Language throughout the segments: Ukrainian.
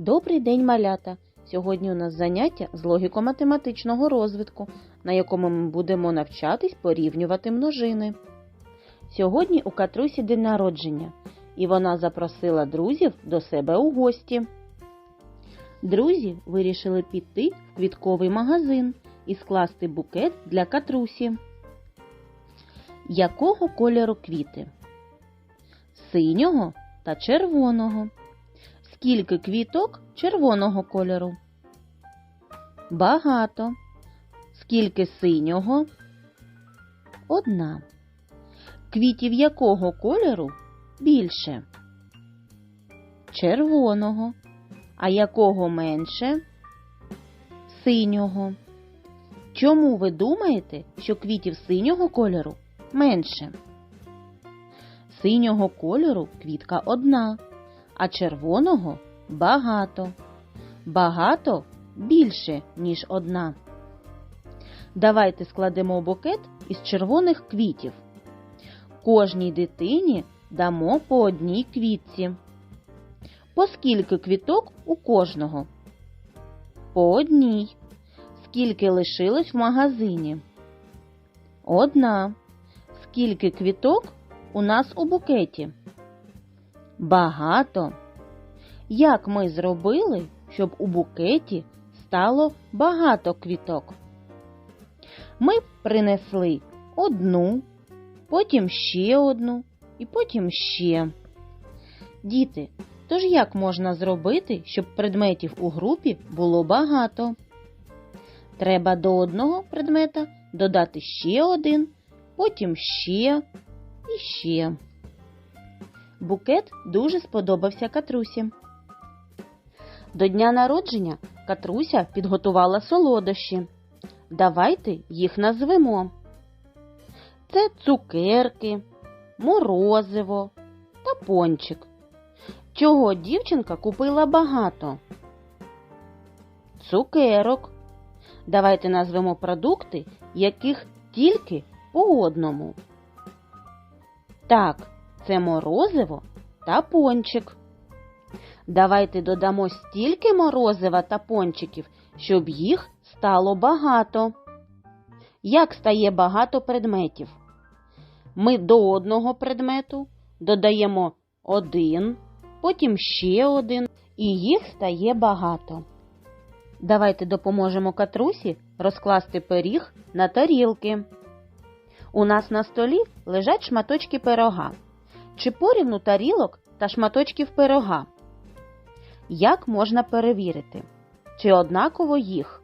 Добрий день, малята! Сьогодні у нас заняття з логіко-математичного розвитку, на якому ми будемо навчатись порівнювати множини. Сьогодні у Катрусі день народження, і вона запросила друзів до себе у гості. Друзі вирішили піти в квітковий магазин і скласти букет для Катрусі. Якого кольору квіти? Синього та червоного. Скільки квіток червоного кольору? Багато. Скільки синього? Одна. Квітів якого кольору більше? Червоного. А якого менше? Синього. Чому ви думаєте, що квітів синього кольору менше? Синього кольору квітка одна, а червоного багато. Багато більше, ніж одна. Давайте складемо букет із червоних квітів. Кожній дитині дамо по одній квітці. По скільки квіток у кожного? По одній. Скільки лишилось в магазині? Одна. Скільки квіток у нас у букеті? Багато. Як ми зробили, щоб у букеті стало багато квіток? Ми принесли одну, потім ще одну і потім ще. Діти, тож як можна зробити, щоб предметів у групі було багато? Треба до одного предмета додати ще один, потім ще і ще. Букет дуже сподобався Катрусі. До дня народження Катруся підготувала солодощі. Давайте їх назвемо. Це цукерки, морозиво та пончик. Чого дівчинка купила багато? Цукерок. Давайте назвемо продукти, яких тільки по одному. Так, це морозиво та пончик. Давайте додамо стільки морозива та пончиків, щоб їх стало багато. Як стає багато предметів? Ми до одного предмету додаємо один, потім ще один, і їх стає багато. Давайте допоможемо катрусі розкласти пиріг на тарілки. У нас на столі лежать шматочки пирога. Чи порівну тарілок та шматочків пирога? Як можна перевірити? Чи однаково їх?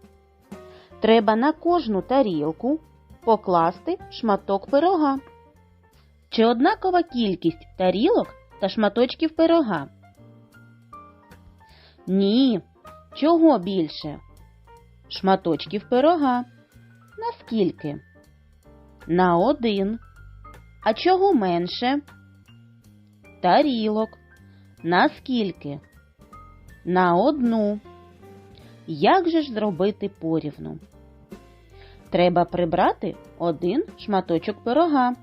Треба на кожну тарілку покласти шматок пирога. Чи однакова кількість тарілок та шматочків пирога? Ні. Чого більше? Шматочків пирога. Наскільки? На один. А чого менше? Тарілок. Наскільки? На одну. Як же ж зробити порівну? Треба прибрати один шматочок пирога.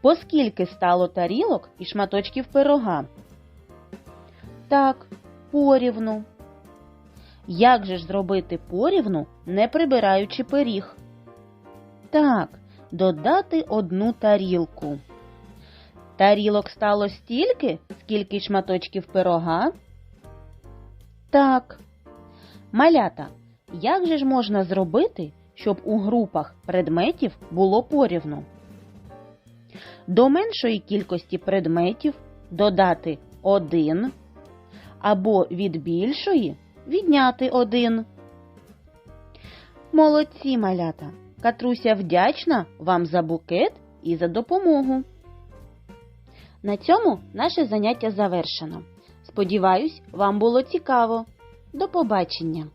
Поскільки стало тарілок і шматочків пирога? Так, порівну. Як же ж зробити порівну, не прибираючи пиріг? Так, додати одну тарілку. Тарілок стало стільки, скільки шматочків пирога? Так. Малята, як же ж можна зробити, щоб у групах предметів було порівну? До меншої кількості предметів додати один, або від більшої відняти один. Молодці, малята! Катруся вдячна вам за букет і за допомогу. На цьому наше заняття завершено. Сподіваюсь, вам було цікаво. До побачення!